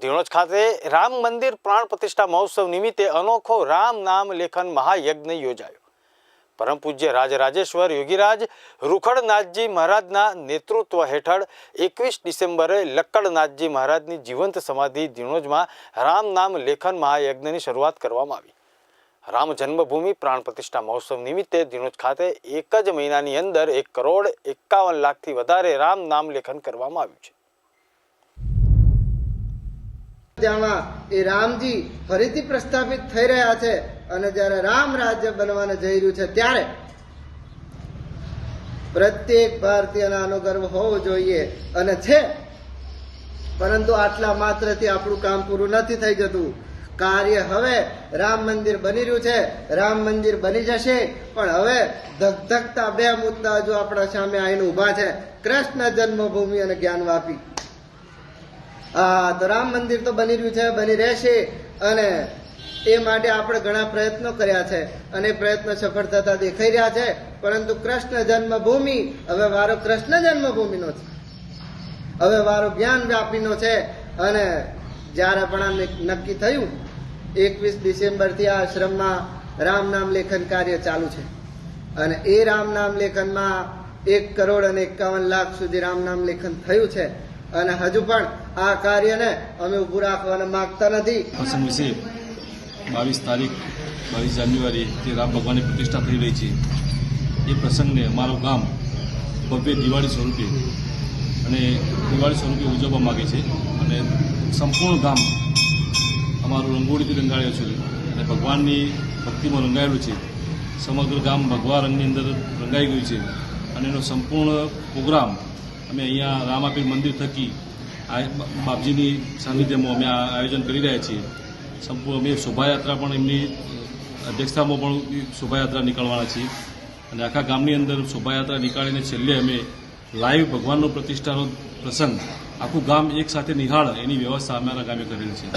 ધીણોજ ખાતે રામ મંદિર પ્રાણ પ્રતિષ્ઠા મહોત્સવ નિમિત્તે અનોખો રામ નામ લેખન મહાયજ્ઞ યોજાયો. પરમ પૂજ્ય રાજરાજેશ્વર યોગીરાજ રૂખડનાથજી મહારાજના નેતૃત્વ હેઠળ એકવીસ ડિસેમ્બરે લક્કડનાથજી મહારાજની જીવંત સમાધિ ધીણોજમાં રામ નામ લેખન મહાયજ્ઞની શરૂઆત કરવામાં આવી. રામ જન્મભૂમિ પ્રાણ પ્રતિષ્ઠા મહોત્સવ નિમિત્તે ધીણોજ ખાતે એક જ મહિનાની અંદર એક કરોડ એકાવન લાખથી વધારે રામ નામ લેખન કરવામાં આવ્યું છે. ત્યાંમાં એ રામજી ફરીથી પ્રસ્થાપિત થઈ રહ્યા છે અને જ્યારે રામ રાજ્ય બનવાને જઈ રહ્યું છે ત્યારે પ્રત્યેક ભારતીયને આનો ગર્વ હોવો જોઈએ અને છે, પરંતુ આટલા માત્રથી આપણું કામ પૂરું નથી થઈ જતું. કાર્ય હવે રામ મંદિર બની રહ્યું છે, રામ મંદિર બની જશે, પણ હવે ધગધગતા બે મુદ્દા જો આપણા સામે આવીને ઊભા છે. કૃષ્ણ જન્મભૂમિ અને જ્ઞાનવાપી. હા તો રામ મંદિર તો બની રહ્યું છે, બની રહેશે અને એ માટે આપણે ઘણા પ્રયત્નો કર્યા છે અને પ્રયત્નો સફળ થતા દેખાઈ રહ્યા છે, પરંતુ કૃષ્ણ જન્મભૂમિ, હવે વારો કૃષ્ણ જન્મભૂમિનો છે. હવે વારો જ્ઞાન વ્યાપીનો છે અને જ્યારે પણ નક્કી થયું, એકવીસ ડિસેમ્બરથી આ આશ્રમમાં રામ નામ લેખન કાર્ય ચાલુ છે. અને એ રામ નામ લેખનમાં એક કરોડ અને એકાવન લાખ સુધી રામ નામ લેખન થયું છે. અને હજુ પણ આ કાર્યને અમે ઊભું રાખવાને માંગતા નથી. પ્રસંગ વિશે બાવીસ તારીખ, બાવીસ જાન્યુઆરી જે રામ ભગવાનની પ્રતિષ્ઠા થઈ રહી છે, એ પ્રસંગને અમારું ગામ ભવ્ય દિવાળી સ્વરૂપે અને દિવાળી સ્વરૂપે ઉજવવા માગે છે અને સંપૂર્ણ ગામ અમારું રંગોળીથી રંગાળ્યું છે અને ભગવાનની ભક્તિમાં રંગાયેલું છે. સમગ્ર ગામ ભગવા રંગની અંદર રંગાઈ ગયું છે અને એનો સંપૂર્ણ પ્રોગ્રામ અમે અહીંયા રામાપીર મંદિર થકી આ બાપજીની સાનિધ્યમાં અમે આ આયોજન કરી રહ્યા છીએ. સંપૂર્ણ અમે શોભાયાત્રા પણ એમની અધ્યક્ષતામાં પણ શોભાયાત્રા નીકળવાના છીએ. અને આખા ગામની અંદર શોભાયાત્રા નીકાળીને છેલ્લે અમે લાઈવ ભગવાનનો પ્રતિષ્ઠાનો પ્રસંગ આખું ગામ એક સાથે નિહાળ એની વ્યવસ્થા અમારા ગામે કરેલી છે.